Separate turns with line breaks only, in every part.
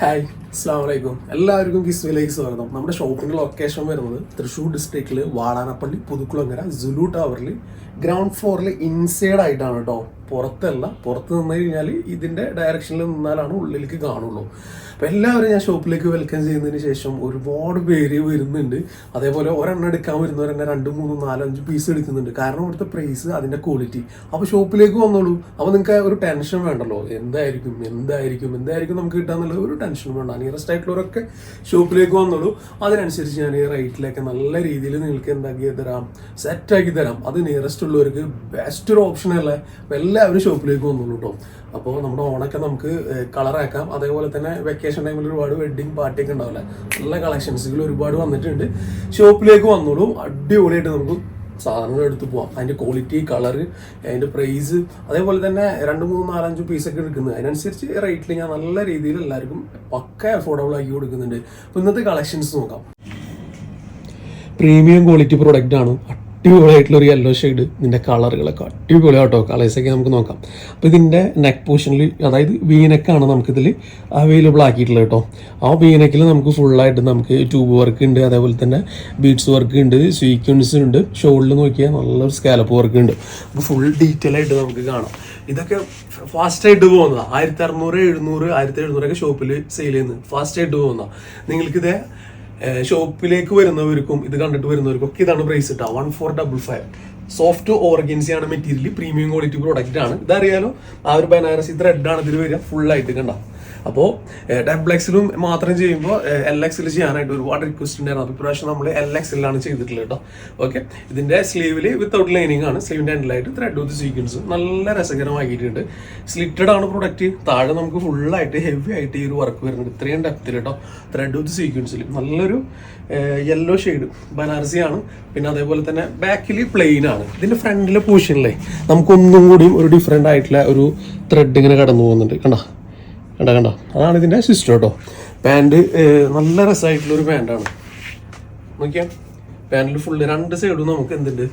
Hi അസ്സാം വലൈക്കും എല്ലാവർക്കും കിസ്വിലേക്ക് സ്വാഗതം. നമ്മുടെ ഷോപ്പിംഗ് ലൊക്കേഷൻ വരുന്നത് തൃശ്ശൂർ ഡിസ്ട്രിക്റ്റിൽ വാടാനപ്പള്ളി പുതുക്കുളങ്ങര ജുലു ടവറിൽ ഗ്രൗണ്ട് ഫ്ലോറിൽ ഇൻസൈഡ് ആയിട്ടാണ് കേട്ടോ പുറത്തല്ല പുറത്ത് നിന്ന് കഴിഞ്ഞാൽ ഇതിന്റെ ഡയറക്ഷനിൽ നിന്നാലാണ് ഉള്ളിലേക്ക് കാണുള്ളൂ. അപ്പോൾ എല്ലാവരും ഞാൻ ഷോപ്പിലേക്ക് വെൽക്കം ചെയ്യുന്നതിന് ശേഷം ഒരുപാട് പേര് വരുന്നുണ്ട്. അതേപോലെ ഒരെണ്ണം എടുക്കാൻ വരുന്നവർ തന്നെ രണ്ട് മൂന്ന് നാലോ അഞ്ച് പീസ് എടുക്കുന്നുണ്ട്. കാരണം ഇവിടുത്തെ പ്രൈസ് അതിന്റെ ക്വാളിറ്റി അപ്പോൾ ഷോപ്പിലേക്ക് വന്നോളൂ. അപ്പോൾ നിങ്ങൾക്ക് ഒരു ടെൻഷൻ വേണ്ടല്ലോ. എന്തായിരിക്കും? എന്തായിരിക്കും? എന്തായിരിക്കും നമുക്ക് കിട്ടാന്നുള്ള ഒരു ടെൻഷൻ വേണ്ട. നിയറസ്റ്റ് ആയിട്ടുള്ളവരൊക്കെ ഷോപ്പിലേക്ക് വന്നോളൂ. അതിനനുസരിച്ച് ഞാൻ ഈ റേറ്റിലൊക്കെ നല്ല രീതിയിൽ നിങ്ങൾക്ക് എന്താക്കി തരാം. സെറ്റാക്കി തരാം. അത് നിയറസ്റ്റ് ഉള്ളവർക്ക് ബെസ്റ്റ് ഒരു അപ്പോൾ എല്ലാവരും ഷോപ്പിലേക്ക് വന്നോളൂ കേട്ടോ അപ്പോൾ നമ്മുടെ ഓണൊക്കെ നമുക്ക് കളറാക്കാം അതേപോലെ തന്നെ വെക്കേഷൻ ടൈമിൽ ഒരുപാട് വെഡ്ഡിങ് പാർട്ടിയൊക്കെ ഉണ്ടാവില്ല. നല്ല കളക്ഷൻസുകൾ ഒരുപാട് വന്നിട്ടുണ്ട്. ഷോപ്പിലേക്ക് വന്നോളൂ. അടിപൊളിയായിട്ട് നമുക്ക് സാധനങ്ങൾ എടുത്ത് പോവാം. അതിന്റെ ക്വാളിറ്റി കളർ അതിന്റെ പ്രൈസ് അതേപോലെ തന്നെ രണ്ട് മൂന്ന് നാലഞ്ച് പീസൊക്കെ എടുക്കുന്നത്. അതിനനുസരിച്ച് റേറ്റിൽ ഞാൻ നല്ല രീതിയിൽ എല്ലാവർക്കും പക്ക അഫോർഡബിൾ ആക്കി കൊടുക്കുന്നുണ്ട്. അപ്പോൾ ഇന്നത്തെ കളക്ഷൻസ് നോക്കാം. പ്രീമിയം ക്വാളിറ്റി പ്രോഡക്റ്റ് ആണ്. അടിപൊളിയായിട്ടുള്ള ഒരു യെല്ലോ ഷെയ്ഡ് ഇതിന്റെ കളറുകളൊക്കെ അടിപൊളി അടിപൊളിയാട്ടോ കളേഴ്സൊക്കെ നമുക്ക് നോക്കാം. അപ്പോൾ ഇതിന്റെ നെക്ക് പോർഷനിൽ അതായത് വീനക്കാണ് നമുക്കിതിൽ അവൈലബിൾ ആക്കിയിട്ടുള്ളത് കേട്ടോ ആ വീനക്കിൽ നമുക്ക് ഫുള്ളായിട്ട് നമുക്ക് ട്യൂബ് വർക്ക് ഉണ്ട്. അതേപോലെ തന്നെ ബീഡ്സ് വർക്ക് ഉണ്ട്. സ്വീക്വൻസ് ഉണ്ട്. ഷോളിൽ നോക്കിയാൽ നല്ലൊരു സ്കാലപ്പ് വർക്ക് ഉണ്ട്. അപ്പോൾ ഫുൾ ഡീറ്റെയിൽ ആയിട്ട് നമുക്ക് കാണാം. ഇതൊക്കെ ഫാസ്റ്റായിട്ട് പോകുന്നതാണ് ആയിരത്തി അറുന്നൂറ് എഴുന്നൂറ് ആയിരത്തി എഴുന്നൂറൊക്കെ ഷോപ്പിൽ സെയിൽ ചെയ്യുന്നത്. ഫാസ്റ്റായിട്ട് പോകുന്നതാണ് നിങ്ങൾക്കിത് ഷോപ്പിലേക്ക് വരുന്നവർക്കും ഇത് കണ്ടിട്ട് വരുന്നവർക്കും ഒക്കെ ഇതാണ് പ്രൈസ് ഇട്ടാ one four double five soft ഓർഗൻസിയാണ് material premium quality product ആണ് ഇതറിയാലോ? ആ ഒരു ബനാറസി ത്രെഡ് ആണ് ഇതിൽ വരിക. ഫുൾ ആയിട്ട് കണ്ട? അപ്പോൾ ഡബിൾ എക്സിലും മാത്രം ചെയ്യുമ്പോൾ എൽ എക്സിൽ ചെയ്യാനായിട്ട് ഒരുപാട് റിക്വസ്റ്റ് ഉണ്ടായിരുന്നു. അപ്പോൾ ഇപ്രാവശ്യം നമ്മൾ എൽ എക്സിലാണ് ചെയ്തിട്ടുള്ളത് കേട്ടോ ഓക്കെ ഇതിന്റെ സ്ലീവിൽ വിത്തൗട്ട് ലൈനിങ് ആണ്. സ്ലീവിന്റെ എൻഡിലായിട്ട് ത്രെഡ് വിത്ത് സീക്വൻസ് നല്ല രസകരമാക്കിയിട്ടുണ്ട്. സ്ലിറ്റഡ് ആണ് പ്രൊഡക്റ്റ് താഴെ നമുക്ക് ഫുള്ളായിട്ട് ഹെവി ആയിട്ട് ഈ ഒരു വർക്ക് വരുന്നുണ്ട്. ഇത്രയും ഡെപ്തിൽ കേട്ടോ ത്രെഡ് വിത്ത് സീക്വൻസിൽ നല്ലൊരു യെല്ലോ ഷെയ്ഡ് ആണ്. പിന്നെ അതേപോലെ തന്നെ ബാക്കിൽ പ്ലെയിൻ ആണ്. ഇതിന്റെ ഫ്രണ്ടിലെ പോർഷനിലെ നമുക്കൊന്നും കൂടി ഒരു ഡിഫറെന്റ് ആയിട്ടുള്ള ഒരു ത്രെഡ് ഇങ്ങനെ കടന്നു പോകുന്നുണ്ട്. കണ്ടോ? കണ്ട കണ്ടോ? അതാണ് ഇതിന്റെ സിസ്റ്റം കേട്ടോ പാന്റ് നല്ല രസമായിട്ടുള്ളൊരു പാന്റാണ് നോക്കിയാൽ പാന്റിൽ ഫുള്ള് രണ്ട് സൈഡും നമുക്ക് എന്തുണ്ട്?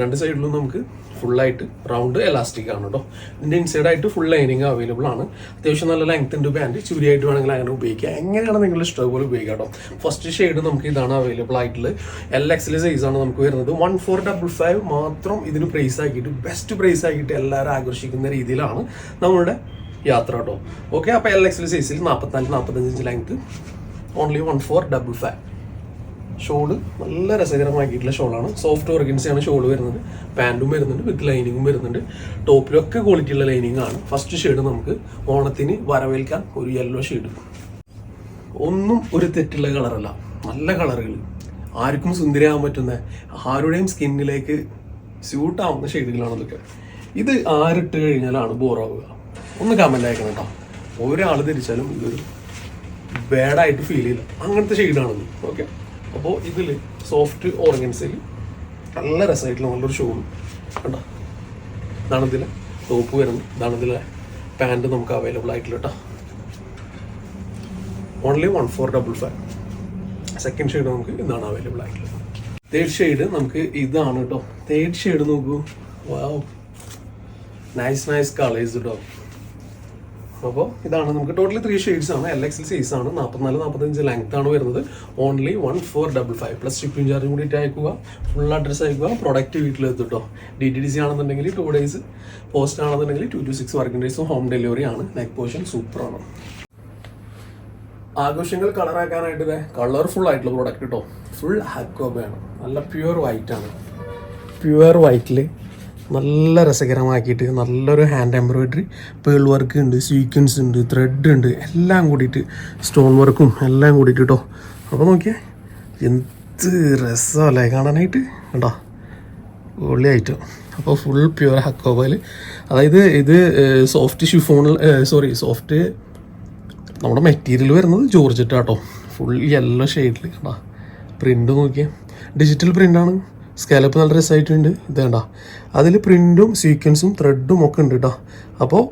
രണ്ട് സൈഡിലും നമുക്ക് ഫുള്ളായിട്ട് റൗണ്ട് എലാസ്റ്റിക് ആണ് കേട്ടോ ഇതിന്റെ ഇൻസൈഡ് ആയിട്ട് ഫുൾ ലൈനിങ് അവൈലബിൾ ആണ്. അത്യാവശ്യം നല്ല ലെങ്ത് ഉണ്ട് പാന്റ് ചുരിയായിട്ട് വേണമെങ്കിൽ അങ്ങനെ ഉപയോഗിക്കാം. എങ്ങനെയാണ് നിങ്ങൾ ഇഷ്ടം പോലെ ഉപയോഗിക്കാം ഫസ്റ്റ് ഷെയ്ഡ് നമുക്ക് ഇതാണ് അവൈലബിൾ ആയിട്ടുള്ളത്. എൽ എക്സിലെ സൈസാണ് നമുക്ക് വരുന്നത്. വൺ ഫോർ ഡബിൾ ഫൈവ് മാത്രം ഇതിന് പ്രൈസ് ആക്കിയിട്ട് ബെസ്റ്റ് പ്രൈസ് ആക്കിയിട്ട് എല്ലാവരും ആകർഷിക്കുന്ന രീതിയിലാണ് നമ്മളുടെ യാത്ര കേട്ടോ ഓക്കെ അപ്പോൾ എൽ എക്സിൽ സൈസിൽ നാൽപ്പത്തിനാല് inch length only one four double five shawl നല്ല രസകരമാക്കിയിട്ടുള്ള ഷോളാണ്. സോഫ്റ്റ് ഓർഗൻസിയാണ് ഷോൾ വരുന്നത്. പാന്റും വരുന്നുണ്ട് വിത്ത് ലൈനിങ്ങും വരുന്നുണ്ട്. ടോപ്പിലൊക്കെ ക്വാളിറ്റി ഉള്ള ലൈനിങ് ആണ്. ഫസ്റ്റ് ഷെയ്ഡ് നമുക്ക് ഓണത്തിന് വരവേൽക്കാൻ ഒരു യെല്ലോ ഷെയ്ഡ് ഒന്നും ഒരു തെറ്റുള്ള കളറല്ല. നല്ല കളറുകൾ ആർക്കും സുന്ദരിയാകാൻ പറ്റുന്ന ആരുടെയും സ്കിന്നിലേക്ക് സ്യൂട്ടാവുന്ന ഷെയ്ഡുകളാണ് ഇതൊക്കെ ഇത് ആരിട്ട് കഴിഞ്ഞാലാണ് ബോറാവുക ഒന്ന് കമന്റ് അയക്കണം കേട്ടോ. ഒരാൾ തിരിച്ചാലും ഇതൊരു ബാഡായിട്ട് ഫീൽ ചെയ്യില്ല. അങ്ങനത്തെ ഷെയ്ഡാണത് ഓക്കെ അപ്പോൾ ഇതിൽ സോഫ്റ്റ് ഓർഗൻസിൽ നല്ല രസമായിട്ടുള്ള നല്ലൊരു ഷൂ കേട്ടോ ഇതാണ് ഇതിലെ ടോപ്പ് വരുന്നത്. ഇതാണ് ഇതിലെ പാന്റ് നമുക്ക് അവൈലബിൾ ആയിട്ടുള്ള കേട്ടോ. Only one four double five second shade നമുക്ക് ഇതാണ് അവൈലബിൾ ആയിട്ടുള്ളത്. തേർഡ് ഷെയ്ഡ് നമുക്ക് ഇതാണ് കേട്ടോ. തേർഡ് ഷെയ്ഡ് നോക്കൂ. വാവ് നൈസ് നൈസ് കളേഴ്സ് കേട്ടോ അപ്പോൾ ഇതാണ് നമുക്ക് ടോട്ടലി ത്രീ ഷെയ്ഡ്സ് ആണ്. എൽ എക്സിൽ സൈസ് ആണ്. നാൽപ്പത്തിനാല് നാൽപ്പത്തഞ്ച് ലെങ്ത് ആണ് വരുന്നത്. Only one four double five plus shipping ചാർജും കൂടിയിട്ട് അയക്കുക. ഫുൾ അഡ്രസ്സ് അയക്കുക. പ്രൊഡക്റ്റ് വീട്ടിലെത്തും കേട്ടോ ഡി ടി ഡി സി ആണെന്നുണ്ടെങ്കിൽ ടു ഡേയ്സ് പോസ്റ്റ് ആണെന്നുണ്ടെങ്കിൽ ടു ടു സിക്സ് വർക്കിംഗ് ഡേയ്സും ഹോം ഡെലിവറി ആണ്. നെക്ക് പോർഷൻ സൂപ്പറാണ് ആഘോഷങ്ങൾ കളറാക്കാനായിട്ട് കളർഫുൾ ആയിട്ടുള്ള പ്രൊഡക്റ്റ് കേട്ടോ ഫുൾ ഹാക്കോബയാണ് നല്ല പ്യുവർ വൈറ്റ് ആണ്. പ്യുവർ വൈറ്റിൽ നല്ല രസകരമാക്കിയിട്ട് നല്ലൊരു ഹാൻഡ് എംബ്രോയിഡറി പേൾ വർക്ക് ഉണ്ട് സീക്വൻസ് ഉണ്ട് ത്രെഡ് ഉണ്ട് എല്ലാം കൂടിയിട്ട് സ്റ്റോൺ വർക്കും എല്ലാം കൂടിയിട്ട് കേട്ടോ അപ്പോൾ നോക്കിയേ എന്ത് രസമല്ലേ കാണാനായിട്ട് കേട്ടോ പൊളി ഐറ്റം അപ്പോൾ ഫുൾ പ്യുവർ ഹക്കോബാൽ അതായത് ഇത് സോഫ്റ്റ് ഷിഫോണിൽ സോറി സോഫ്റ്റ് നമ്മുടെ മെറ്റീരിയൽ വരുന്നത് ജോർജറ്റ് കേട്ടോ ഫുൾ യെല്ലോ ഷെയ്ഡിൽ കേട്ടോ പ്രിന്റ് നോക്കിയാൽ ഡിജിറ്റൽ പ്രിന്റാണ് സ്കാലപ്പ് നല്ല രസമായിട്ടുണ്ട് ഇത് വേണ്ട അതിൽ പ്രിന്റും സീക്വൻസും ത്രെഡും ഒക്കെ ഉണ്ട് കേട്ടോ അപ്പോൾ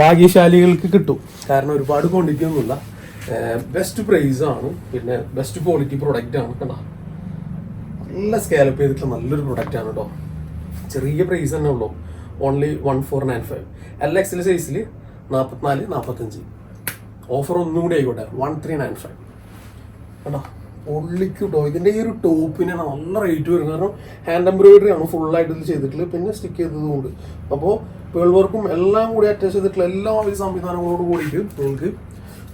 ഭാഗ്യശാലികൾക്ക് കിട്ടും. കാരണം ഒരുപാട് ക്വാണ്ടിറ്റി ഒന്നുമില്ല. ബെസ്റ്റ് പ്രൈസ് ആണ്. പിന്നെ ബെസ്റ്റ് ക്വാളിറ്റി പ്രൊഡക്റ്റ് ആണ് കണ്ട. നല്ല സ്കാലപ്പ് ചെയ്തിട്ടുള്ള നല്ലൊരു പ്രൊഡക്റ്റ് ആണ് കേട്ടോ ചെറിയ പ്രൈസ് തന്നെ ഉള്ളൂ. Only one four nine five L എക്സിൽ സൈസിൽ നാൽപ്പത്തിനാല് നാൽപ്പത്തഞ്ച് ഓഫർ ഒന്നും കൂടി ആയിക്കോട്ടെ. വൺ ത്രീ നയൻ ഫൈവ് കേട്ടോ പൊള്ളിക്കൂട്ടോ ഇതിന്റെ ഈ ഒരു ടോപ്പിനാണ് നല്ല റേറ്റ് വരുന്നത് കാരണം ഹാൻഡ് എംബ്രോയിഡറി ആണ് ഫുൾ ആയിട്ട് ഇത് ചെയ്തിട്ടുള്ളത്. പിന്നെ സ്റ്റിക്ക് ചെയ്തതുകൊണ്ട് അപ്പോൾ പേൾ വർക്കും എല്ലാം കൂടി അറ്റാച്ച് ചെയ്തിട്ടുള്ള എല്ലാ ഒരു സംവിധാനങ്ങളോട് കൂടിയിട്ട് നിങ്ങൾക്ക്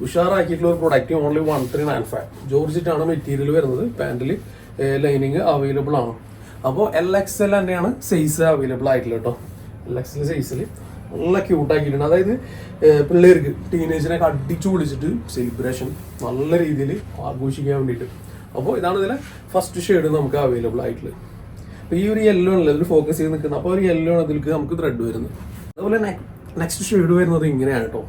ഉഷാറാക്കിയിട്ടുള്ള ഒരു product only one three nine five ജോർജിറ്റാണ് material വരുന്നത്. പാന്റിൽ ലൈനിങ് അവൈലബിൾ ആണ്. അപ്പോൾ എൽ എക്സ് എൽ തന്നെയാണ് സൈസ് അവൈലബിൾ ആയിട്ടുള്ളത് കേട്ടോ. എൽ എക്സ് എൽ സൈസിൽ നല്ല ക്യൂട്ടാക്കിയിട്ടുണ്ട് അതായത് പിള്ളേർക്ക് ടീനേജിനൊക്കെ അടിച്ചു പൊളിച്ചിട്ട് സെലിബ്രേഷൻ നല്ല രീതിയിൽ ആഘോഷിക്കാൻ വേണ്ടിയിട്ട്. അപ്പോൾ ഇതാണ് ഇതിലെ ഫസ്റ്റ് ഷെയ്ഡ് നമുക്ക് അവൈലബിൾ ആയിട്ടുള്ളത്. അപ്പോൾ ഈ ഒരു യെല്ലോ ആണല്ലോ ഇതിൽ ഫോക്കസ് ചെയ്ത് നിൽക്കുന്നത്. അപ്പോൾ ഒരു യെല്ലോ ആണ് ഇതിലേക്ക് നമുക്ക് ത്രെഡ് വരുന്നത്. അതുപോലെ നെക്സ്റ്റ് ഷെയ്ഡ് വരുന്നത് ഇങ്ങനെയാണ് കേട്ടോ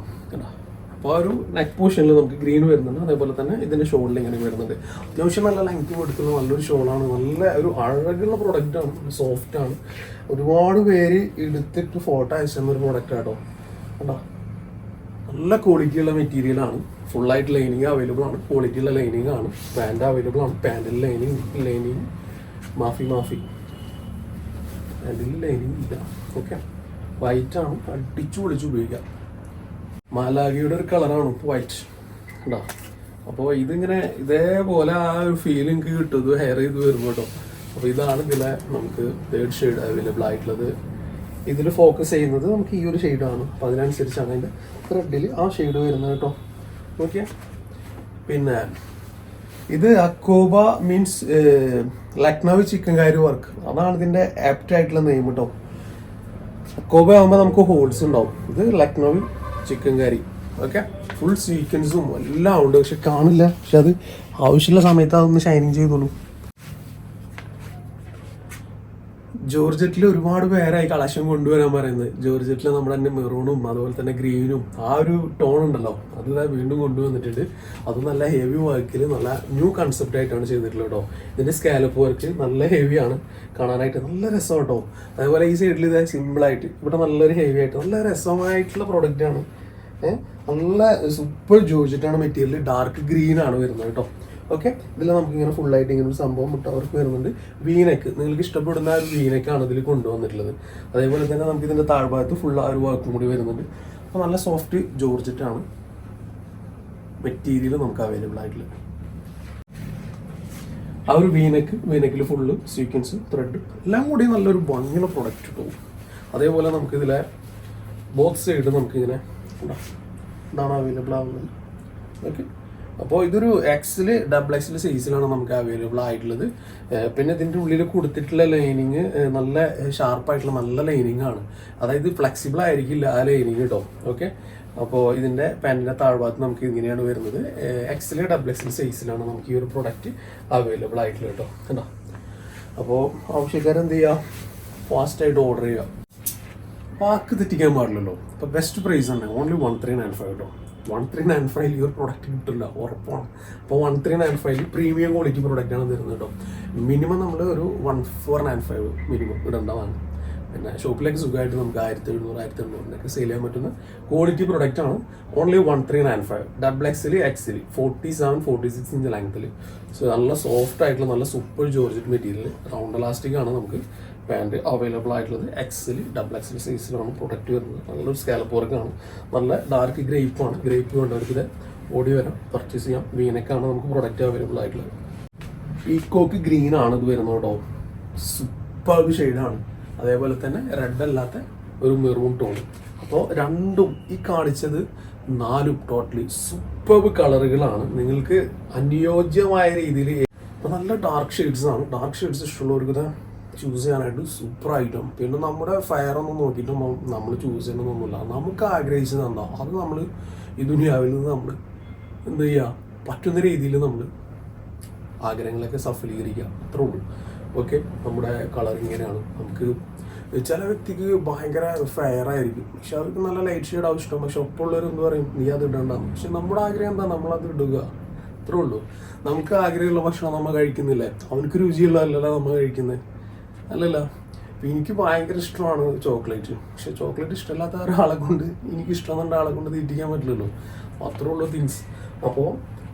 അപ്പോൾ ആ ഒരു നെക്ക് പോർഷനിൽ നമുക്ക് ഗ്രീൻ വരുന്നുണ്ട്. അതേപോലെ തന്നെ ഇതിന്റെ ഷോളിൽ ഇങ്ങനെ വരുന്നുണ്ട്. അത്യാവശ്യം നല്ല ലെങ്ത് കൊടുക്കുന്ന നല്ലൊരു ഷോളാണ് നല്ല ഒരു അഴകുള്ള പ്രൊഡക്റ്റ് ആണ്. സോഫ്റ്റ് ആണ്. ഒരുപാട് പേര് എടുത്തിട്ട് ഫോട്ടോ അയച്ചുന്ന ഒരു പ്രൊഡക്റ്റ് ആട്ടോ കണ്ടോ? നല്ല ക്വാളിറ്റിയുള്ള മെറ്റീരിയലാണ് ആയിട്ട് ലൈനിങ് അവൈലബിൾ ആണ്. ക്വാളിറ്റിയുള്ള ലൈനിങ് ആണ്. പാന്റ് അവൈലബിൾ ആണ്. പാന്റിൽ ലൈനിങ് ലൈനിങ് മാഫി മാഫി. പാന്റിൽ ലൈനിങ് ഇല്ല. ഓക്കെ വൈറ്റ് ആണ്. അടിച്ചു പൊളിച്ച് ഉപയോഗിക്കാം. മാലാഗിയുടെ ഒരു കളറാണ് വൈറ്റ് ഉണ്ടോ അപ്പോൾ ഇതിങ്ങനെ ഇതേപോലെ ആ ഒരു ഫീൽ എനിക്ക് കിട്ടും ഹെയർ ചെയ്ത് വരുമ്പോൾ കേട്ടോ. അപ്പോൾ ഇതാണ് ഇതിലെ നമുക്ക് തേർഡ് ഷെയ്ഡ് അവൈലബിൾ ആയിട്ടുള്ളത്. ഇതിൽ ഫോക്കസ് ചെയ്യുന്നത് നമുക്ക് ഈ ഒരു ഷെയ്ഡാണ് അപ്പോൾ അതിനനുസരിച്ചാണ് അതിന്റെ ത്രെഡിൽ ആ ഷെയ്ഡ് വരുന്നത് കേട്ടോ. ഓക്കെ പിന്നെ ഇത് അക്കോബ means Lucknow chikankari work അതാണ് ഇതിന്റെ ആപ്റ്റ് ആയിട്ടുള്ള നെയിം കേട്ടോ. അക്കോബ ആകുമ്പോൾ നമുക്ക് ഹോൾസ് ഉണ്ടാവും. ഇത് Lucknow chikankari. Okay full സീക്വൻസും എല്ലാം ഉണ്ട്. പക്ഷെ കാണില്ല. പക്ഷെ അത് ആവശ്യമുള്ള സമയത്ത് അതൊന്ന് ഷൈനിങ് ചെയ്തോളൂ. ജോർജറ്റിൽ ഒരുപാട് പേരായി കളക്ഷൻ കൊണ്ടുവരാൻ പറയുന്നത്. ജോർജറ്റിൽ നമ്മുടെ തന്നെ മെറൂണും അതുപോലെ തന്നെ ഗ്രീനും ആ ഒരു ടോൺ ഉണ്ടല്ലോ. അത് വീണ്ടും കൊണ്ടുവന്നിട്ടുണ്ട്. അത് നല്ല ഹെവി വർക്കിൽ നല്ല ന്യൂ കൺസെപ്റ്റ് ആയിട്ടാണ് ചെയ്തിട്ടുള്ളത് കേട്ടോ ഇതിന്റെ സ്കാലപ്പ് വർക്ക് നല്ല ഹെവിയാണ് കാണാനായിട്ട് നല്ല രസം കേട്ടോ അതേപോലെ ഈ സൈഡിൽ ഇത് സിമ്പിളായിട്ട് ഇവിടെ നല്ലൊരു ഹെവി ആയിട്ട് നല്ല രസമായിട്ടുള്ള പ്രോഡക്റ്റ് ആണ്. ഏഹ് നല്ല സൂപ്പർ ജോർജറ്റാണ് മെറ്റീരിയൽ ഡാർക്ക് ഗ്രീൻ ആണ് വരുന്നത് കേട്ടോ ഓക്കെ ഇതിൽ നമുക്ക് ഇങ്ങനെ ഫുൾ ആയിട്ട് ഇങ്ങനെ ഒരു സംഭവം മുട്ടവർക്ക് വരുന്നുണ്ട്. വീനക്ക്. നിങ്ങൾക്ക് ഇഷ്ടപ്പെടുന്ന ആ ഒരു വീനക്കാണ് ഇതിൽ കൊണ്ടുവന്നിട്ടുള്ളത്. അതേപോലെ തന്നെ നമുക്ക് ഇതിന്റെ താഴ്ഭാഗത്ത് ഫുൾ ആ ഒരു വർക്കും കൂടി വരുന്നുണ്ട്. അപ്പോൾ നല്ല സോഫ്റ്റ് ജോർജറ്റാണ് മെറ്റീരിയൽ നമുക്ക് അവൈലബിൾ ആയിട്ടുള്ളത്. ആ ഒരു വീനക്ക് വീനക്കിൽ ഫുള്ള് സീക്വൻസ് ത്രെഡ് എല്ലാം കൂടി നല്ലൊരു ഭംഗിയുള്ള പ്രൊഡക്റ്റ് പോകും അതേപോലെ നമുക്ക് ഇതിലെ ബോത്ത് സൈഡ് നമുക്കിങ്ങനെ ഇതാണ് അവൈലബിൾ ആവുന്നത്. ഓക്കെ അപ്പോൾ ഇതൊരു എക്സിൽ ഡബിൾ എക്സിൽ സൈസിലാണ് നമുക്ക് അവൈലബിൾ ആയിട്ടുള്ളത്. പിന്നെ ഇതിന്റെ ഉള്ളിൽ കൊടുത്തിട്ടുള്ള ലൈനിങ് നല്ല ഷാർപ്പായിട്ടുള്ള നല്ല ലൈനിങ് ആണ്. അതായത് ഫ്ലെക്സിബിൾ ആയിരിക്കില്ല ആ ലൈനിങ് കേട്ടോ ഓക്കെ അപ്പോൾ ഇതിന്റെ പാന്റിന്റെ താഴ്ഭാഗത്ത് നമുക്ക് ഇങ്ങനെയാണ് വരുന്നത്. എക്സിൽ ഡബിൾ എക്സിൽ സൈസിലാണ് നമുക്ക് ഈ ഒരു പ്രൊഡക്റ്റ് അവൈലബിൾ ആയിട്ടുള്ളത് കേട്ടോ കണ്ടോ? അപ്പോൾ ആവശ്യക്കാരെന്ത് ചെയ്യുക ഫാസ്റ്റായിട്ട് ഓർഡർ ചെയ്യുക. വാക്ക് തെറ്റിക്കാൻ പാടില്ലല്ലോ. അപ്പോൾ ബെസ്റ്റ് പ്രൈസ് ആണ്. Only one three nine five കേട്ടോ വൺ ത്രീ നയൻ ഫൈവ് ഈ ഒരു പ്രൊഡക്റ്റ് കിട്ടില്ല ഉറപ്പാണ്. അപ്പോൾ one three nine five premium quality product ആണ് തരുന്നത് കേട്ടോ. മിനിമം നമ്മൾ ഒരു one four nine five minimum ഇടേണ്ടതാണ്. പിന്നെ ഷോപ്പിലേക്ക് സുഖമായിട്ട് നമുക്ക് ആയിരത്തി എഴുന്നൂറ് ആയിരത്തി എണ്ണൂറിനൊക്കെ സെയിൽ ചെയ്യാൻ പറ്റുന്ന ക്വാളിറ്റി പ്രൊഡക്റ്റ് ആണ് only one three nine five double എക്സിൽ എക്സിൽ forty seven forty six inch ലെങ്ത്തിൽ സോ നല്ല സോഫ്റ്റ് ആയിട്ടുള്ള നല്ല super georgette material round elastic ആണ് നമുക്ക് പാന്റ് അവൈലബിൾ ആയിട്ടുള്ളത് എക്സിൽ ഡബിൾ എക്സിൽ സൈസിലാണ് പ്രൊഡക്റ്റ് വരുന്നത്. നല്ലൊരു സ്കാലപ്പ് വർക്കാണ് നല്ല ഡാർക്ക് ഗ്രേപ്പാണ് ഗ്രേപ്പ് വേണ്ടവർക്ക് ഇത് ഓടി വരാം. പർച്ചേസ് ചെയ്യാം. വീനക്കാണ് നമുക്ക് പ്രൊഡക്റ്റ് അവൈലബിൾ ആയിട്ടുള്ളത്. ഈക്കോക്ക് ആണ് ഇത് വരുന്നത് കേട്ടോ. സൂപ്പർ ഷെയ്ഡാണ് അതേപോലെ തന്നെ റെഡ് അല്ലാത്ത ഒരു മെറൂൺ ടോൺ അപ്പോൾ രണ്ടും ഈ കാണിച്ചത് നാലും ടോട്ടലി സൂപ്പർ കളറുകളാണ്. നിങ്ങൾക്ക് അനുയോജ്യമായ രീതിയിൽ അപ്പോൾ നല്ല ഡാർക്ക് ഷെയ്ഡ്സ് ആണ്. ഡാർക്ക് ഷെയ്ഡ്സ് ഇഷ്ടമുള്ളവർക്ക് ചൂസ് ചെയ്യാനായിട്ട് സൂപ്പർ ആയിട്ടും. പിന്നെ നമ്മുടെ ഫയർ ഒന്നും നോക്കിയിട്ട് നമ്മൾ ചൂസ് ചെയ്യണമെന്നൊന്നുമില്ല നമുക്ക് ആഗ്രഹിച്ചത് എന്താ? അത് നമ്മൾ ഈ നിന്ന് നമ്മൾ എന്ത് ചെയ്യുക പറ്റുന്ന രീതിയിൽ നമ്മൾ ആഗ്രഹങ്ങളൊക്കെ സഫലീകരിക്കുക. അത്രേ ഉള്ളൂ. ഓക്കെ നമ്മുടെ കളർ ഇങ്ങനെയാണ്. നമുക്ക് ചില വ്യക്തിക്ക് ഭയങ്കര ഫെയർ ആയിരിക്കും. പക്ഷെ അവർക്ക് നല്ല ലൈറ്റ് ഷെയ്ഡ് ആവും ഇഷ്ടം. പക്ഷെ ഒപ്പമുള്ളവർ എന്ത് പറയും? നീ അത് ഇടണ്ടാന്ന് പക്ഷെ നമ്മുടെ ആഗ്രഹം എന്താ? നമ്മളത് ഇടുക. അത്രേ ഉള്ളൂ. നമുക്ക് ആഗ്രഹമുള്ള ഭക്ഷണം നമ്മൾ കഴിക്കുന്നില്ലേ? അവനക്ക് രുചിയുള്ളതല്ലല്ലോ നമ്മൾ കഴിക്കുന്നത് അല്ലല്ല. എനിക്ക് ഭയങ്കര ഇഷ്ടമാണ് ചോക്ലേറ്റ്. പക്ഷെ ചോക്ലേറ്റ് ഇഷ്ടമില്ലാത്ത ഒരാളെ കൊണ്ട് എനിക്ക് ഇഷ്ടമെന്നുണ്ട ആളെ കൊണ്ട് തീറ്റിക്കാൻ പറ്റില്ലല്ലോ. അത്രേ ഉള്ളൂ തിങ്സ് അപ്പോൾ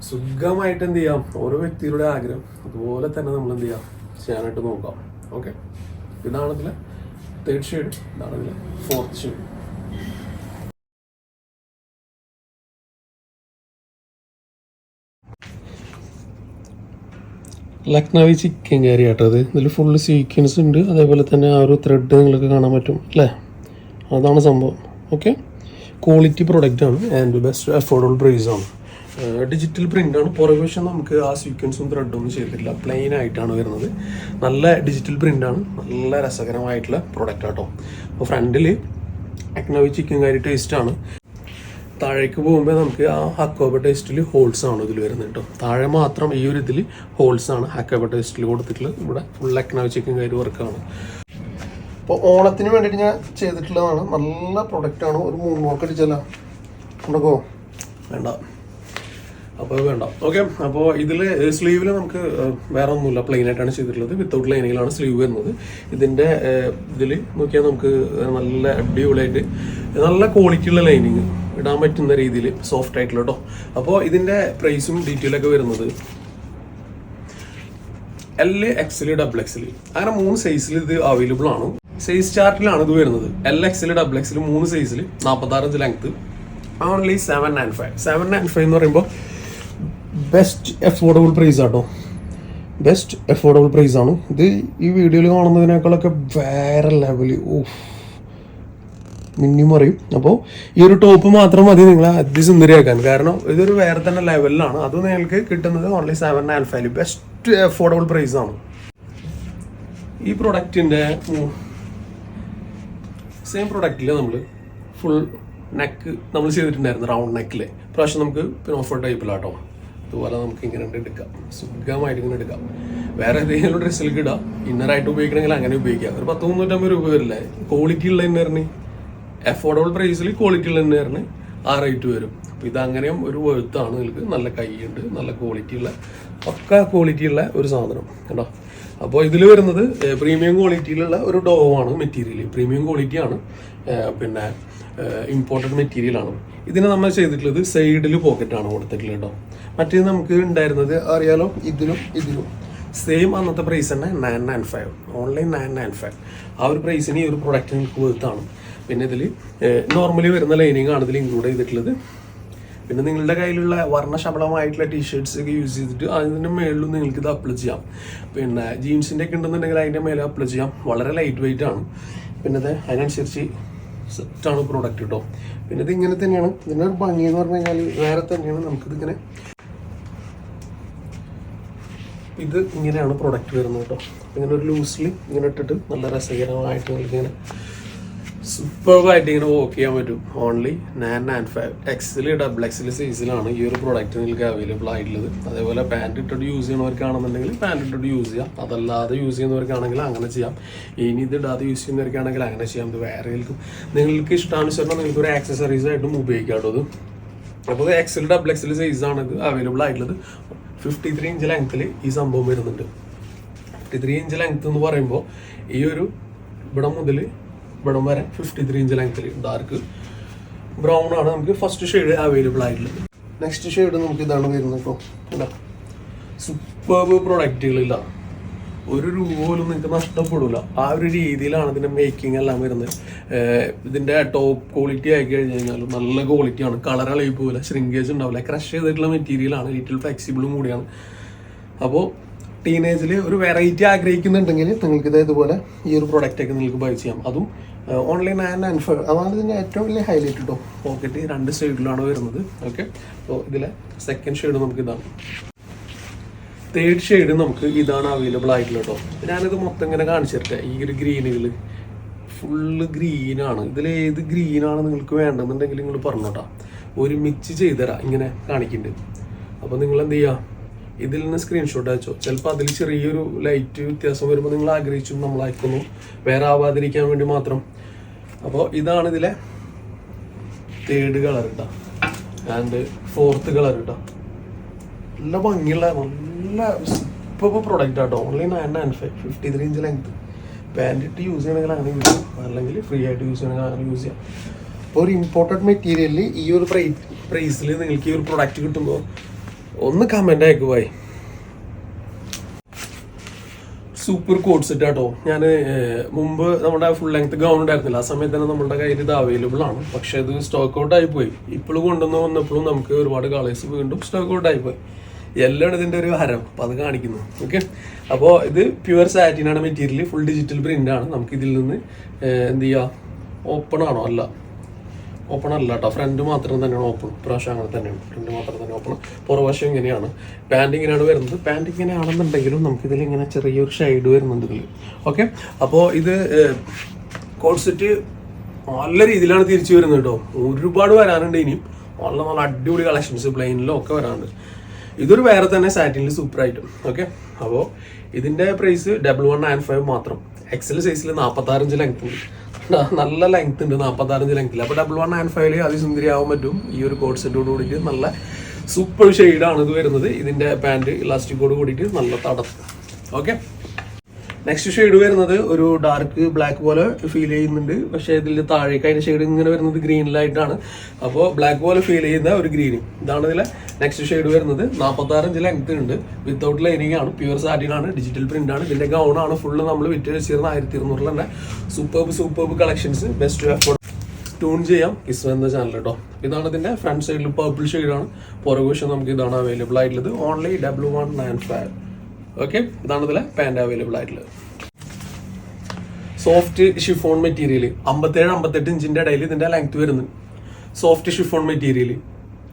സുഖമായിട്ട് എന്ത് ചെയ്യാം? ഓരോ വ്യക്തിയുടെ ആഗ്രഹം. അതുപോലെ തന്നെ നമ്മൾ എന്ത് ചെയ്യാം? ചെയ്യാനായിട്ട് നോക്കാം. ഓക്കെ ഇതാണ് തേർഡ് ഷെയ്ഡ് ഇതാണ് fourth shade Lucknowi chikankari ആട്ടോ അത്. ഇതിൽ ഫുള്ള് സീക്വൻസ് ഉണ്ട്. അതേപോലെ തന്നെ ആ ഒരു ത്രെഡ് നിങ്ങൾക്ക് കാണാൻ പറ്റും അല്ലേ? അതാണ് സംഭവം. ഓക്കെ ക്വാളിറ്റി പ്രൊഡക്റ്റ് ആണ് ആൻഡ് ബെസ്റ്റ് അഫോർഡബിൾ പ്രൈസ് ആണ്. ഡിജിറ്റൽ പ്രിന്റ് ആണ്. പുറകെ പക്ഷേ നമുക്ക് ആ സീക്വൻസും ത്രെഡും ഒന്നും ചെയ്തിട്ടില്ല. പ്ലെയിൻ ആയിട്ടാണ് വരുന്നത്. നല്ല ഡിജിറ്റൽ പ്രിന്റ് ആണ്. നല്ല രസകരമായിട്ടുള്ള പ്രൊഡക്റ്റ് ആട്ടോ അപ്പോൾ ഫ്രണ്ടിൽ അക്നവി ചിക്കൻ കറി ടേസ്റ്റ് ആണ്. താഴേക്ക് പോകുമ്പോൾ നമുക്ക് ആ ടേസ്റ്റിൽ ഹോൾസ് ആണ് ഇതിൽ വരുന്നത് കേട്ടോ. താഴെ മാത്രം ഈ ഒരു ഇതിൽ ഹോൾസ് ആണ് ടേസ്റ്റിൽ കൊടുത്തിട്ടുള്ളത് ഇവിടെ ഫുൾ അക്നവി ചിക്കൻ കാര്യ വർക്കാണ് അപ്പോൾ ഓണത്തിന് വേണ്ടിയിട്ട് ഞാൻ ചെയ്തിട്ടുള്ളതാണ്. നല്ല പ്രൊഡക്റ്റ് ആണ്. ഒരു മൂന്ന് വർക്ക് അടിച്ചല്ല. ഉണ്ടോ വേണ്ട. അപ്പോൾ വേണ്ട. ഓക്കെ അപ്പോൾ ഇതിൽ സ്ലീവിൽ നമുക്ക് വേറെ ഒന്നുമില്ല പ്ലെയിൻ ആയിട്ടാണ് ചെയ്തിട്ടുള്ളത്. വിത്തൗട്ട് ലൈനിങ്ങിലാണ് സ്ലീവ് വരുന്നത്. ഇതിന്റെ ഇതിൽ നോക്കിയാൽ നമുക്ക് നല്ല അടിപൊളിയായിട്ട് നല്ല ക്വാളിറ്റിയുള്ള ലൈനിങ് ഇടാൻ പറ്റുന്ന രീതിയിൽ സോഫ്റ്റ് ആയിട്ടുള്ള കേട്ടോ അപ്പോൾ ഇതിന്റെ പ്രൈസും ഡീറ്റെയിൽ ഒക്കെ വരുന്നത് എൽ എക്സിൽ ഡബിൾ എക്സിൽ അങ്ങനെ മൂന്ന് സൈസിൽ ഇത് അവൈലബിൾ ആണ്. സൈസ് ചാർട്ടിലാണ് ഇത് വരുന്നത്. എൽ എക്സിൽ ഡബിൾ എക്സിൽ മൂന്ന് സൈസിൽ inch length only seven nine five seven nine five എന്ന് പറയുമ്പോൾ ബെസ്റ്റ് അഫോർഡബിൾ പ്രൈസ് ആട്ടോ ബെസ്റ്റ് അഫോർഡബിൾ പ്രൈസ് ആണ്. ഇത് ഈ വീഡിയോയിൽ കാണുന്നതിനേക്കാളൊക്കെ വേറെ ലെവൽ ഓഫ് മിന്നി മറിയും അപ്പോൾ ഈ ഒരു ടോപ്പ് മാത്രം മതി നിങ്ങളെ അതിസുന്ദരിയാക്കാൻ. കാരണം ഇതൊരു വേറെ തന്നെ ലെവലിലാണ് അത് നിങ്ങൾക്ക് കിട്ടുന്നത് only seven five best affordable price ആണ്. ഈ പ്രൊഡക്റ്റിന്റെ സെയിം പ്രൊഡക്റ്റിൽ നമ്മൾ ഫുൾ നെക്ക് നമ്മൾ ചെയ്തിട്ടുണ്ടായിരുന്നു റൗണ്ട് നെക്കിൽ പ്രാവശ്യം നമുക്ക് പിന്നെ ഓഫർ ടൈപ്പിലാട്ടോ അതുപോലെ നമുക്ക് ഇങ്ങനെ എടുക്കാം. സുഖമായിട്ട് ഇങ്ങനെ എടുക്കാം. വേറെ ഏതെങ്കിലും ഡ്രസ്സിലേക്ക് ഇടാം. ഇന്നറായിട്ട് ഉപയോഗിക്കണമെങ്കിൽ അങ്ങനെ ഉപയോഗിക്കാം. ഒരു പത്ത് മുന്നൂറ്റമ്പത് രൂപ വരില്ലേ? ക്വാളിറ്റി ഉള്ള ഇന്നറിന് അഫോർഡബിൾ പ്രൈസിൽ ക്വാളിറ്റി ഉള്ള ഇന്നറിന് ആ റേറ്റ് വരും. അപ്പോൾ ഇതങ്ങനെയും ഒരു വെഴുത്താണ് നിങ്ങൾക്ക് നല്ല കൈയുണ്ട് നല്ല ക്വാളിറ്റി ഉള്ള പക്ക ക്വാളിറ്റി ഉള്ള ഒരു സാധനം. കേട്ടോ അപ്പോൾ ഇതിൽ വരുന്നത് പ്രീമിയം ക്വാളിറ്റിയിലുള്ള ഒരു ഡോവാണ് മെറ്റീരിയൽ പ്രീമിയം ക്വാളിറ്റിയാണ് പിന്നെ ഇമ്പോർട്ടന്റ് മെറ്റീരിയലാണ് ഇതിന് നമ്മൾ ചെയ്തിട്ടുള്ളത് സൈഡിൽ പോക്കറ്റാണ് കൊടുത്തിട്ടുള്ളത് കേട്ടോ മറ്റേത് നമുക്ക് ഉണ്ടായിരുന്നത് അറിയാലോ? ഇതിലും ഇതിലും. സെയിം അന്നത്തെ പ്രൈസ് തന്നെ nine nine five online nine nine five ആ ഒരു പ്രൈസിന് ഈ ഒരു പ്രൊഡക്റ്റ് നിങ്ങൾക്ക് വെറുത്താണ് പിന്നെ ഇതിൽ നോർമലി വരുന്ന ലൈനിങ് ആണ് ഇതിൽ ഇൻക്ലൂഡ് ചെയ്തിട്ടുള്ളത്. പിന്നെ നിങ്ങളുടെ കയ്യിലുള്ള വർണശബളമായിട്ടുള്ള ടീഷർട്സ് ഒക്കെ യൂസ് ചെയ്തിട്ട് അതിന്റെ മേളിലും നിങ്ങൾക്ക് ഇത് അപ്ലൈ ചെയ്യാം. പിന്നെ ജീൻസിന്റെ ഒക്കെ ഉണ്ടെന്നുണ്ടെങ്കിൽ അതിന്റെ മേലെ അപ്ലൈ ചെയ്യാം. വളരെ ലൈറ്റ് വെയിറ്റ് ആണ്. പിന്നെ അത് അതിനനുസരിച്ച് സെറ്റാണ് പ്രോഡക്റ്റ് കേട്ടോ പിന്നെ ഇത് ഇങ്ങനെ തന്നെയാണ്. ഇതിന്റെ ഒരു ഭംഗി എന്ന് പറഞ്ഞു കഴിഞ്ഞാൽ വേറെ തന്നെയാണ് നമുക്കിതിങ്ങനെ ഇത് ഇങ്ങനെയാണ് പ്രോഡക്റ്റ് വരുന്നത് കേട്ടോ ഇങ്ങനെ ഒരു ലൂസിൽ ഇങ്ങനെ ഇട്ടിട്ട് നല്ല രസകരമായിട്ട് ഇങ്ങനെ സൂപ്പർബായിട്ട് ഇങ്ങനെ വോക്ക് ചെയ്യാൻ പറ്റും. Only nine nine five XL double XL സൈസിലാണ് ഈ ഒരു പ്രൊഡക്റ്റ് നിങ്ങൾക്ക് അവൈലബിൾ ആയിട്ടുള്ളത്. അതേപോലെ പാന്റ് ഇട്ടിട്ട് യൂസ് ചെയ്യുന്നവർക്കാണെന്നുണ്ടെങ്കിൽ പാന്റ് ഇട്ടിട്ട് യൂസ് ചെയ്യാം. അതല്ലാതെ യൂസ് ചെയ്യുന്നവർക്കാണെങ്കിൽ അങ്ങനെ ചെയ്യാം. ഇനി ഇത് ഇടാതെ യൂസ് ചെയ്യുന്നവർക്കാണെങ്കിൽ അങ്ങനെ ചെയ്യാം. ഇത് വേറെ നിങ്ങൾക്ക് ഇഷ്ടാനുസരണം നിങ്ങൾക്ക് ഒരു ആക്സസറീസ് ആയിട്ടും ഉപയോഗിക്കാം കേട്ടോ ഇത് അപ്പോൾ എക്സിൽ ഡബിൾ എക്സിൽ സൈസാണ് ഇത് അവൈലബിൾ ആയിട്ടുള്ളത്. ഫിഫ്റ്റി ത്രീ ഇഞ്ച് ലെങ്ത്തിൽ ഈ സംഭവം വരുന്നുണ്ട്. ഫിഫ്റ്റി ത്രീ ഇഞ്ച് ലെങ്ത് എന്ന് പറയുമ്പോൾ ഈ ഒരു ഇവിടെ മുതൽ ഇവിടം വരെ ഫിഫ്റ്റി ത്രീ ഇഞ്ച് ലെങ്ത്തിൽ ഡാർക്ക് ബ്രൗൺ ആണ് നമുക്ക് ഫസ്റ്റ് ഷെയ്ഡ് അവൈലബിൾ ആയിട്ടുള്ളത്. നെക്സ്റ്റ് ഷെയ്ഡ് നമുക്ക് ഇതാണ് വരുന്നത് ഇപ്പോൾ അല്ല സൂപ്പർബ് പ്രൊഡക്റ്റുകളില്ല ഒരു രൂപ പോലും നിങ്ങൾക്ക് നഷ്ടപ്പെടില്ല ആ ഒരു രീതിയിലാണ് ഇതിന്റെ മേക്കിംഗ് എല്ലാം വരുന്നത്. ഇതിന്റെ ടോപ്പ് ക്വാളിറ്റി ആയി കഴിഞ്ഞ് കഴിഞ്ഞാൽ നല്ല ക്വാളിറ്റിയാണ് കളർ അളയി പോകില്ല ശ്രിങ്കേജ് ഉണ്ടാവില്ല. ക്രഷ് ചെയ്തിട്ടുള്ള മെറ്റീരിയലാണ് ലിറ്റിൽ ഫ്ലെക്സിബിളും കൂടിയാണ്. അപ്പോൾ ടീനേജിൽ ഒരു വെറൈറ്റി ആഗ്രഹിക്കുന്നുണ്ടെങ്കിൽ നിങ്ങൾക്ക് ഇതുപോലെ ഈ ഒരു പ്രൊഡക്റ്റൊക്കെ നിങ്ങൾക്ക് ബൈ ചെയ്യാം. അതും ഓൺലൈൻ ആൻഡ് ആൻഡ് അതാണ് ഇതിന്റെ ഏറ്റവും വലിയ ഹൈലൈറ്റ് കേട്ടോ പോക്കറ്റ് രണ്ട് സൈഡിലാണ് വരുന്നത്. ഓക്കെ അപ്പോൾ ഇതിലെ സെക്കൻഡ് ഷെയ്ഡ് നമുക്ക് ഇതാണ് തേർഡ് ഷെയ്ഡ് നമുക്ക് ഇതാണ് അവൈലബിൾ ആയിട്ടുള്ളത് കേട്ടോ ഞാനിത് മൊത്തം ഇങ്ങനെ കാണിച്ചിട്ടെ. ഈ ഒരു ഗ്രീനുകൾ ഫുള്ള് ഗ്രീനാണ് ഇതിൽ ഏത് ഗ്രീനാണ് നിങ്ങൾക്ക് വേണ്ടതെന്നുണ്ടെങ്കിൽ നിങ്ങൾ പറഞ്ഞോട്ടാ. ഒരുമിച്ച് ചെയ്തുതരാം. ഇങ്ങനെ കാണിക്കുന്നുണ്ട് അപ്പോൾ നിങ്ങൾ എന്ത് ചെയ്യുക ഇതിൽ നിന്ന് സ്ക്രീൻഷോട്ട് അയച്ചോ? ചിലപ്പോൾ അതിൽ ചെറിയൊരു ലൈറ്റ് വ്യത്യാസം വരുമ്പോൾ നിങ്ങൾ ആഗ്രഹിച്ചു നമ്മൾ അയക്കുന്നു. വേറെ ആവാതിരിക്കാൻ വേണ്ടി മാത്രം. അപ്പോൾ ഇതാണ് ഇതിലെ തേർഡ് കളർ കേട്ടോ ആൻഡ് ഫോർത്ത് കളർ കേട്ടോ നല്ല ഭംഗിയുള്ള നല്ല സൂപ്പർ പ്രൊഡക്റ്റ് ആട്ടോ. Only nine nine five fifty three inch length pant ഇട്ട് യൂസ് ചെയ്യണമെങ്കിൽ അങ്ങനെ യൂസ് ചെയ്യാം അല്ലെങ്കിൽ ഫ്രീ ആയിട്ട് യൂസ് ചെയ്യണമെങ്കിൽ അങ്ങനെ യൂസ് ചെയ്യാം അപ്പോൾ ഒരു ഇമ്പോർട്ടന്റ് മെറ്റീരിയലിൽ ഈ ഒരു പ്രൈ പ്രൈസിൽ നിങ്ങൾക്ക് ഈ ഒരു പ്രൊഡക്റ്റ് കിട്ടുമ്പോൾ ഒന്ന് കമന്റ് അയക്കുവായി സൂപ്പർ കോഡ് സെറ്റ് ആട്ടോ ഞാൻ മുമ്പ് നമ്മുടെ ഫുൾ ലെങ്ത് ഗൗൺ ഉണ്ടായിരുന്നില്ല. ആ സമയത്ത് തന്നെ നമ്മുടെ കയ്യിൽ ഇത് അവൈലബിൾ ആണ്. പക്ഷെ ഇത് സ്റ്റോക്ക് ഔട്ട് ആയിപ്പോയി പോയി. ഇപ്പോഴും കൊണ്ടുവന്ന് വന്നപ്പോഴും നമുക്ക് ഒരുപാട് കളേഴ്സ് വീണ്ടും സ്റ്റോക്ക് ഔട്ട് ആയിപ്പോയി എല്ലാം ഇതിന്റെ ഒരു ഹരം. അപ്പൊ അത് കാണിക്കുന്നു. ഓക്കെ അപ്പോൾ ഇത് പ്യുവർ സാറ്റിനാണ് മെറ്റീരിയൽ ഫുൾ ഡിജിറ്റൽ പ്രിന്റ് ആണ്. നമുക്ക് ഇതിൽ നിന്ന് എന്ത് ചെയ്യാം? ഓപ്പൺ ആണോ? അല്ല. ഓപ്പൺ അല്ല കേട്ടോ ഫ്രണ്ട് മാത്രം തന്നെയാണ് ഓപ്പൺ പ്രാവശ്യം അങ്ങനെ തന്നെയാണ്. ഫ്രണ്ട് മാത്രം തന്നെ ഓപ്പൺ പുറവശം ഇങ്ങനെയാണ്. പാന്റ് ഇങ്ങനെയാണ് വരുന്നത്. പാന്റ് ഇങ്ങനെയാണെന്നുണ്ടെങ്കിലും നമുക്ക് ഇതിൽ ഇങ്ങനെ ചെറിയൊരു ഷെയ്ഡ് വരുന്നുണ്ട് ഇതിൽ ഓക്കെ അപ്പോൾ ഇത് കോൺസെറ്റ് നല്ല രീതിയിലാണ് തിരിച്ചു വരുന്നത് കേട്ടോ ഒരുപാട് വരാനുണ്ട് ഇനിയും. നല്ല നല്ല അടിപൊളി കളക്ഷൻസ് പ്ലെയിനിലും ഒക്കെ വരാനുണ്ട് ഇതൊരു വേറെ തന്നെ സാറ്റിനിൽ സൂപ്പർ ആയിട്ടും. ഓക്കെ അപ്പോൾ ഇതിന്റെ price double one nine five മാത്രം. എക്സൽ സൈസിൽ നാൽപ്പത്താറഞ്ച് ലെങ്ത് നല്ല ലെങ്ത് ഉണ്ട് നാൽപ്പത്താറഞ്ച് ലെങ്ത്തിൽ അപ്പോൾ ഡബിൾ വൺ ആൻഡ് ഫൈവിൽ അതിസുന്ദരി ആവാൻ പറ്റും. ഈ ഒരു കോഡ് സെറ്റോട് കൂടിയിട്ട് നല്ല സൂപ്പർ ഷെയ്ഡാണ് ഇത് വരുന്നത്. ഇതിന്റെ പാന്റ് ഇലാസ്റ്റിക്കോട് കൂടിയിട്ട് നല്ല തടസ്സം ഓക്കെ നെക്സ്റ്റ് ഷെയ്ഡ് വരുന്നത് ഒരു ഡാർക്ക് ബ്ലാക്ക് പോലെ ഫീൽ ചെയ്യുന്നുണ്ട്. പക്ഷേ ഇതിൽ താഴേക്ക് അതിന്റെ ഷെയ്ഡ് ഇങ്ങനെ വരുന്നത് ഗ്രീനിലായിട്ടാണ് അപ്പോൾ ബ്ലാക്ക് പോലെ ഫീൽ ചെയ്യുന്ന ഒരു ഗ്രീൻ ഇതാണ് ഇതിലെ നെക്സ്റ്റ് ഷെയ്ഡ് വരുന്നത് നാൽപ്പത്തി ആറ് ഇഞ്ച് ലെങ്ത് ഉണ്ട് വിത്തൗട്ട് ലൈനിങ് ആണ്. പ്യുവർ സാറ്റിൻ ആണ്. ഡിജിറ്റൽ പ്രിന്റ് ആണ്. ഇതിന്റെ ഗൗൺ ആണ്. ഫുള്ള് നമ്മൾ വിറ്റ് വെച്ചിരുന്ന ആയിരത്തി ഇരുന്നൂറിൽ തന്നെ superb superb collections best afford tune ചെയ്യാം. കിസ് എന്ന ചാനൽ കേട്ടോ ഇതാണ് ഇതിന്റെ ഫ്രണ്ട് സൈഡിൽ പർപ്പിൾ ഷെയ്ഡാണ് പുറകുവശം നമുക്ക് ഇതാണ് അവൈലബിൾ ആയിട്ടുള്ളത്. Only W one nine five okay ഇതാണ് ഇതിലെ പാന്റ് അവൈലബിൾ ആയിട്ടുള്ളത്. സോഫ്റ്റ് ഷിഫോൺ മെറ്റീരിയൽ അമ്പത്തേഴ് അമ്പത്തെട്ട് ഇഞ്ചിന്റെ ഇടയിൽ ഇതിന്റെ ലെങ്ത് വരുന്നു സോഫ്റ്റ് ഷിഫോൺ മെറ്റീരിയൽ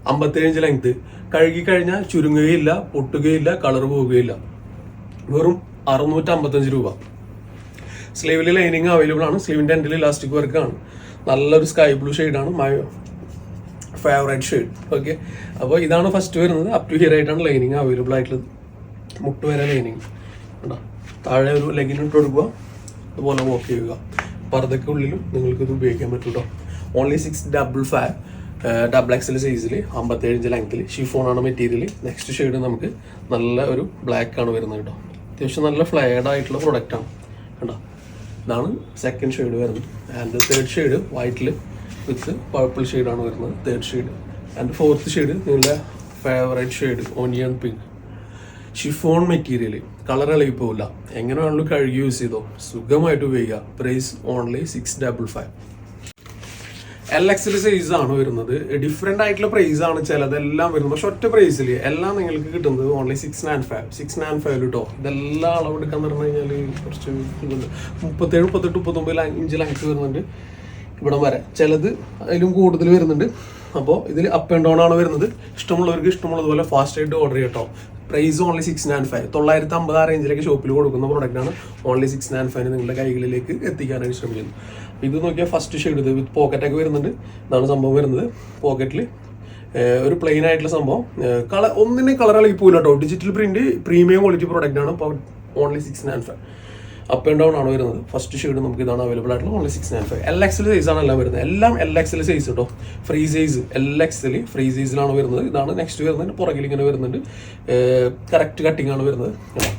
അമ്പത്തേഴ് ഇഞ്ച് ലെങ്ത് കഴുകി കഴിഞ്ഞാൽ ചുരുങ്ങുകയില്ല പൊട്ടുകയില്ല കളർ പോവുകയില്ല. വെറും അറുന്നൂറ്റി അമ്പത്തഞ്ച് രൂപ. സ്ലീവിൽ ലൈനിങ് അവൈലബിൾ ആണ്. സ്ലീവിന്റെ എൻഡിൽ ഇലാസ്റ്റിക് വർക്ക് ആണ്. നല്ലൊരു സ്കൈ ബ്ലൂ ആണ്. മൈ ഫേവറേറ്റ് ഷെയ്ഡ് ഓക്കെ അപ്പോൾ ഇതാണ് ഫസ്റ്റ് വരുന്നത്. അപ് ടു ഹിയർ ആയിട്ടാണ് ലൈനിങ് അവൈലബിൾ ആയിട്ടുള്ളത്. മുട്ട് വരെ ലൈനിങ് താഴെ ഒരു ലെഗിൻ ഇട്ട് കൊടുക്കുക. അതുപോലെ വോക്ക് ചെയ്യുക. പർദ്ദക്കുള്ളിലും നിങ്ങൾക്ക് ഇത് ഉപയോഗിക്കാൻ പറ്റും കേട്ടോ only six double five double XL സൈസിൽ അമ്പത്തേഴ് ഇഞ്ച് ലെങ്ത്തിൽ ഷിഫോണാണ് മെറ്റീരിയൽ നെക്സ്റ്റ് ഷെയ്ഡ് നമുക്ക് നല്ല ഒരു ബ്ലാക്ക് ആണ് വരുന്നത് കേട്ടോ അത്യാവശ്യം നല്ല ഫ്ലേഡ് ആയിട്ടുള്ള പ്രൊഡക്റ്റ് ആണ്. കണ്ടോ? ഇതാണ് സെക്കൻഡ് ഷെയ്ഡ് വരുന്നത്. ആൻഡ് തേർഡ് ഷെയ്ഡ് വൈറ്റിൽ വിത്ത് പർപ്പിൾ ഷെയ്ഡാണ് വരുന്നത് third shade and fourth shade നിങ്ങളുടെ favourite shade onion pink chiffon material colour ഇളകി പോവില്ല എങ്ങനെ വേണമെങ്കിലും കഴുകി യൂസ് ചെയ്തോ. സുഖമായിട്ട് ഉപയോഗിക്കുക price only six double five L XL size ആണ് വരുന്നത്. ഡിഫറെന്റ് ആയിട്ടുള്ള പ്രൈസ് ആണ് ചിലതെല്ലാം വരുന്നത്. പക്ഷെ ഒറ്റ പ്രൈസിൽ എല്ലാം നിങ്ങൾക്ക് കിട്ടുന്നത് only six nine five six nine five കേട്ടോ ഇതെല്ലാം അളവെടുക്കാൻ പറഞ്ഞു കഴിഞ്ഞാൽ കുറച്ച് മുപ്പത്തേഴ് മുപ്പത്തെട്ട് മുപ്പത്തൊമ്പത് ഇഞ്ച് ലെങ്ത് വരുന്നുണ്ട് ഇവിടം വരെ. ചിലത് അതിലും കൂടുതൽ വരുന്നുണ്ട്. അപ്പോൾ ഇതിൽ അപ്പ് ആൻഡ് ഡൗൺ ആണ് വരുന്നത്. ഇഷ്ടമുള്ളവർക്ക് ഇഷ്ടമുള്ളതുപോലെ ഫാസ്റ്റ് ആയിട്ട് ഓർഡർ ചെയ്യട്ടോ price only six nine five തൊള്ളായിരത്തി അമ്പത് ആ റേഞ്ചിലേക്ക് ഷോപ്പിൽ കൊടുക്കുന്ന പ്രോഡക്റ്റാണ് ഓൺലി സിക്സ് നയൻ ഫൈവ് നിങ്ങളുടെ കൈകളിലേക്ക് എത്തിക്കാനായിട്ട് ശ്രമിക്കുന്നത്. ഇത് നോക്കിയാൽ ഫസ്റ്റ് ഷെയ്ഡ് ഇത് വിത്ത് പോക്കറ്റൊക്കെ വരുന്നുണ്ട്. ഇതാണ് സംഭവം വരുന്നത്. പോക്കറ്റിൽ ഒരു പ്ലെയിൻ ആയിട്ടുള്ള സംഭവം. കളർ ഒന്നിനെ കളർ ഇളകി പോകില്ല കേട്ടോ digital print premium quality product ആണ്. അപ്പോൾ only six nine five up and down ആണ് വരുന്നത്. ഫസ്റ്റ് ഷെയ്ഡ് നമുക്ക് ഇതാണ് അവൈലബിൾ ആയിട്ടുള്ള only six nine five L XL size ആണ് എല്ലാം വരുന്നത്. എല്ലാം എൽ എക്സൽ സൈസ് കേട്ടോ free size L XL free സൈസിലാണ് വരുന്നത്. ഇതാണ് നെക്സ്റ്റ് വരുന്നത്. പുറകിൽ ഇങ്ങനെ വരുന്നുണ്ട്. കറക്റ്റ് കട്ടിംഗ് ആണ് വരുന്നത്. കേട്ടോ.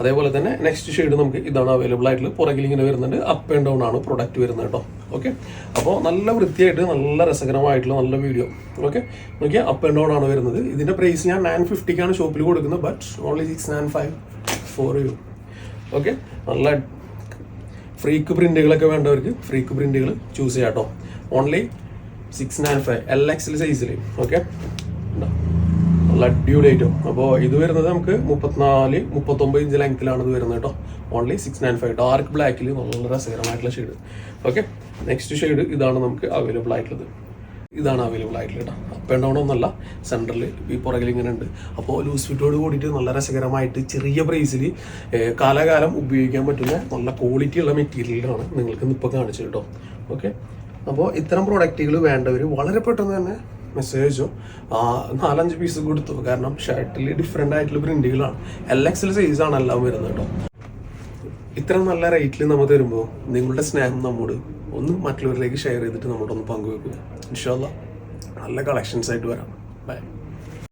അതേപോലെ തന്നെ നെക്സ്റ്റ് ഷെയ്ഡ് നമുക്ക് ഇതാണ് അവൈലബിൾ ആയിട്ടുള്ളത്. പുറകിൽ ഇങ്ങനെ വരുന്നുണ്ട്. അപ്പ് ആൻഡ് ഡൗൺ ആണ് പ്രൊഡക്റ്റ് വരുന്നത് കേട്ടോ. ഓക്കെ അപ്പോൾ നല്ല വൃത്തിയായിട്ട് നല്ല രസകരമായിട്ടുള്ള നല്ല വീഡിയോ ഓക്കെ നോക്കിയാൽ അപ്പ് ആൻഡ് ഡൗൺ ആണ് വരുന്നത്. ഇതിന്റെ പ്രൈസ് ഞാൻ നയൻ ഫിഫ്റ്റിക്കാണ് ഷോപ്പിൽ കൊടുക്കുന്നത് but only six nine five for you okay നല്ല ഫ്രീക്ക് പ്രിന്റുകളൊക്കെ വേണ്ടവർക്ക് ഫ്രീക്ക് പ്രിന്റുകൾ ചൂസ് ചെയ്യാം കേട്ടോ. Only six nine five L XL സൈസിൽ ഓക്കെ നല്ല ഐറ്റം അപ്പോൾ ഇത് വരുന്നത് നമുക്ക് മുപ്പത്തിനാല് മുപ്പത്തൊമ്പത് ഇഞ്ച് ലെങ്ത്തിലാണ് ഇത് വരുന്നത് കേട്ടോ. Only six nine five dark ബ്ലാക്കിൽ നല്ല രസകരമായിട്ടുള്ള ഷെയ്ഡ് ഓക്കെ നെക്സ്റ്റ് ഷെയ്ഡ് ഇതാണ് നമുക്ക് അവൈലബിൾ ആയിട്ടുള്ളത്. ഇതാണ് അവൈലബിൾ ആയിട്ടുള്ളത് കേട്ടോ. അപ്പ് ആൻഡ് ഡൗൺ ഒന്നല്ല സെന്ററിൽ ഈ പുറകിൽ ഇങ്ങനെ ഉണ്ട്. അപ്പോൾ ലൂസ് ഫിറ്റോട് കൂടിയിട്ട് നല്ല രസകരമായിട്ട് ചെറിയ പ്രൈസിൽ കാലാകാലം ഉപയോഗിക്കാൻ പറ്റുന്ന നല്ല ക്വാളിറ്റിയുള്ള മെറ്റീരിയലാണ് നിങ്ങൾക്ക് ഇപ്പോൾ കാണിച്ചത് കേട്ടോ. ഓക്കെ അപ്പോൾ ഇത്തരം പ്രോഡക്റ്റുകൾ വേണ്ടവർ വളരെ പെട്ടെന്ന് തന്നെ മെസ്സേജോ നാലഞ്ച് പീസ് കൊടുത്തു. കാരണം ഷർട്ടിൽ ഡിഫറെന്റ് ആയിട്ടുള്ള പ്രിന്റുകളാണ് എൽ എക്സൽ സൈസ് ആണ് എല്ലാം വരുന്നത് കേട്ടോ. ഇത്ര നല്ല റേറ്റിൽ നമ്മൾ തരുമ്പോൾ നിങ്ങളുടെ സ്നേഹം നമ്മോട് ഒന്ന് മറ്റുള്ളവരിലേക്ക് ഷെയർ ചെയ്തിട്ട് നമ്മളോടൊന്ന് പങ്കുവെക്കുക. ഇൻഷാല്ല നല്ല കളക്ഷൻസ് ആയിട്ട് വരാം. ബൈ